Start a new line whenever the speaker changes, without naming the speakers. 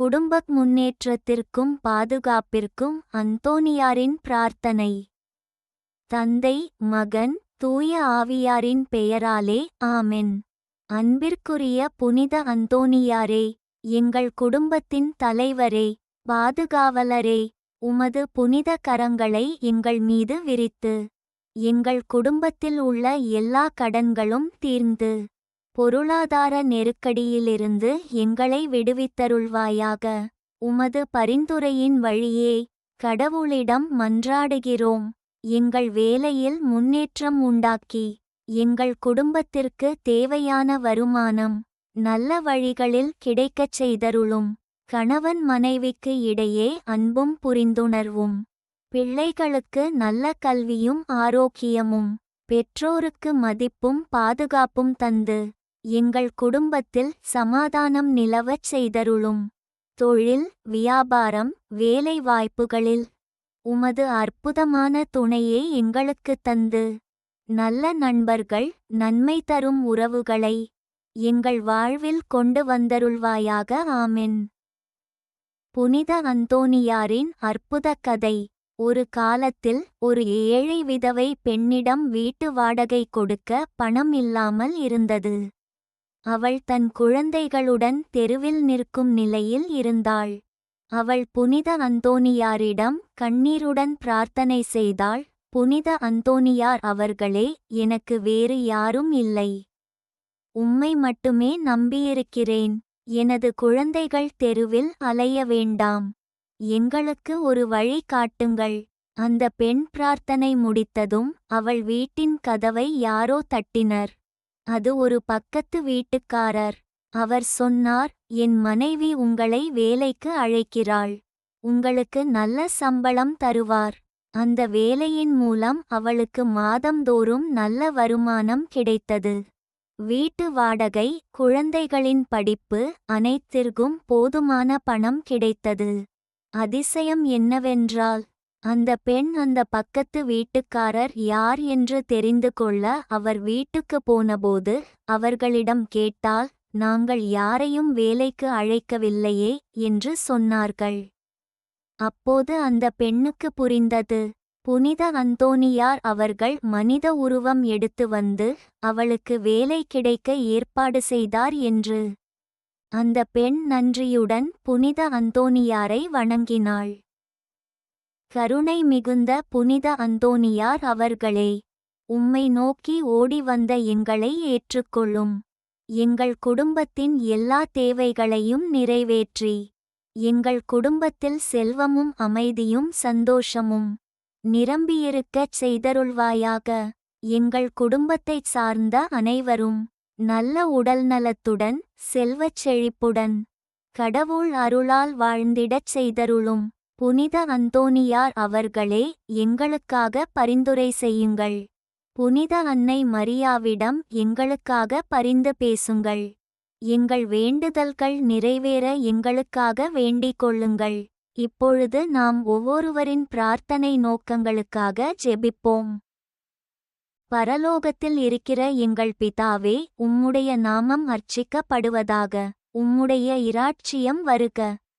குடும்ப முன்னேற்றத்திற்கும் பாதுகாப்பிற்கும் அந்தோனியாரின் பிரார்த்தனை. தந்தை மகன் தூய ஆவியாரின் பெயராலே ஆமென். அன்பிற்குரிய புனித அந்தோனியாரே எங்கள் குடும்பத்தின் தலைவரே பாதுகாவலரே உமது புனித கரங்களை எங்கள் மீது விரித்து எங்கள் குடும்பத்தில் உள்ள எல்லா கடன்களும் தீர்ந்து. பொருளாதார நெருக்கடியிலிருந்து எங்களை விடுவித்தருள்வாயாக. உமது பரிந்துரையின் வழியே கடவுளிடம் மன்றாடுகிறோம். எங்கள் வேலையில் முன்னேற்றம் உண்டாக்கி எங்கள் குடும்பத்திற்கு தேவையான வருமானம் நல்ல வழிகளில் கிடைக்கச் செய்தருளும். கணவன் மனைவிக்கு இடையே அன்பும் புரிந்துணர்வும். பிள்ளைகளுக்கு நல்ல கல்வியும் ஆரோக்கியமும் பெற்றோருக்கு மதிப்பும் பாதுகாப்பும் தந்து எங்கள் குடும்பத்தில் சமாதானம் நிலவச் செய்தருளும். தொழில் வியாபாரம் வேலை வாய்ப்புகளில் உமது அற்புதமான துணையை எங்களுக்குத் தந்து. நல்ல நண்பர்கள் நன்மை தரும் உறவுகளை எங்கள் வாழ்வில் கொண்டு வந்தருள்வாயாக ஆமென். புனித அந்தோனியாரின் அற்புத கதை. ஒரு காலத்தில் ஒரு ஏழை விதவை பெண்ணிடம் வீட்டு வாடகை கொடுக்க பணம் இல்லாமல் இருந்தது. அவள் தன் குழந்தைகளுடன் தெருவில் நிற்கும் நிலையில் இருந்தாள். அவள் புனித அந்தோனியாரிடம் கண்ணீருடன் பிரார்த்தனை செய்தாள் புனித அந்தோனியார் அவர்களே எனக்கு வேறு யாரும் இல்லை. உம்மை மட்டுமே நம்பியிருக்கிறேன். எனது குழந்தைகள் தெருவில் அலைய வேண்டாம். எங்களுக்கு ஒரு வழி காட்டுங்கள். அந்த பெண் பிரார்த்தனை முடித்ததும் அவள் வீட்டின் கதவை யாரோ தட்டினர். அது ஒரு பக்கத்து வீட்டுக்காரர். அவர் சொன்னார் என் மனைவி உங்களை வேலைக்கு அழைக்கிறாள். உங்களுக்கு நல்ல சம்பளம் தருவார். அந்த வேலையின் மூலம் அவளுக்கு மாதந்தோறும் நல்ல வருமானம் கிடைத்தது. வீட்டு வாடகை குழந்தைகளின் படிப்பு அனைத்திற்கும் போதுமான பணம் கிடைத்தது. அதிசயம் என்னவென்றால் அந்த பெண் அந்த பக்கத்து வீட்டுக்காரர் யார் என்று தெரிந்து கொள்ள அவர் வீட்டுக்கு போனபோது அவர்களிடம் கேட்டால் நாங்கள் யாரையும் வேலைக்கு அழைக்கவில்லையே என்று சொன்னார்கள். அப்போது அந்த பெண்ணுக்கு புரிந்தது. புனித அந்தோனியார் அவர்கள் மனித உருவம் எடுத்து வந்து அவளுக்கு வேலை கிடைக்க ஏற்பாடு செய்தார் என்று. அந்த பெண் நன்றியுடன் புனித அந்தோனியாரை வணங்கினாள். கருணை மிகுந்த புனித அந்தோனியார் அவர்களே உம்மை நோக்கி ஓடி வந்த எங்களை ஏற்றுக்கொள்ளும். எங்கள் குடும்பத்தின் எல்லா தேவைகளையும் நிறைவேற்றி. எங்கள் குடும்பத்தில் செல்வமும் அமைதியும் சந்தோஷமும் நிரம்பியிருக்கச் செய்தருள்வாயாக. எங்கள் குடும்பத்தைச் சார்ந்த அனைவரும் நல்ல உடல்நலத்துடன் செல்வச் செழிப்புடன் கடவுள் அருளால் வாழ்ந்திடச் செய்தருளும். புனித அந்தோனியார் அவர்களே எங்களுக்காக பரிந்துரை செய்யுங்கள். புனித அன்னை மரியாவிடம் எங்களுக்காக பரிந்து பேசுங்கள். எங்கள் வேண்டுதல்கள் நிறைவேற எங்களுக்காக வேண்டிக் கொள்ளுங்கள். இப்பொழுது நாம் ஒவ்வொருவரின் பிரார்த்தனை நோக்கங்களுக்காக ஜெபிப்போம். பரலோகத்தில் இருக்கிற எங்கள் பிதாவே உம்முடைய நாமம் அர்ச்சிக்கப்படுவதாக உம்முடைய இராட்சியம் வருக.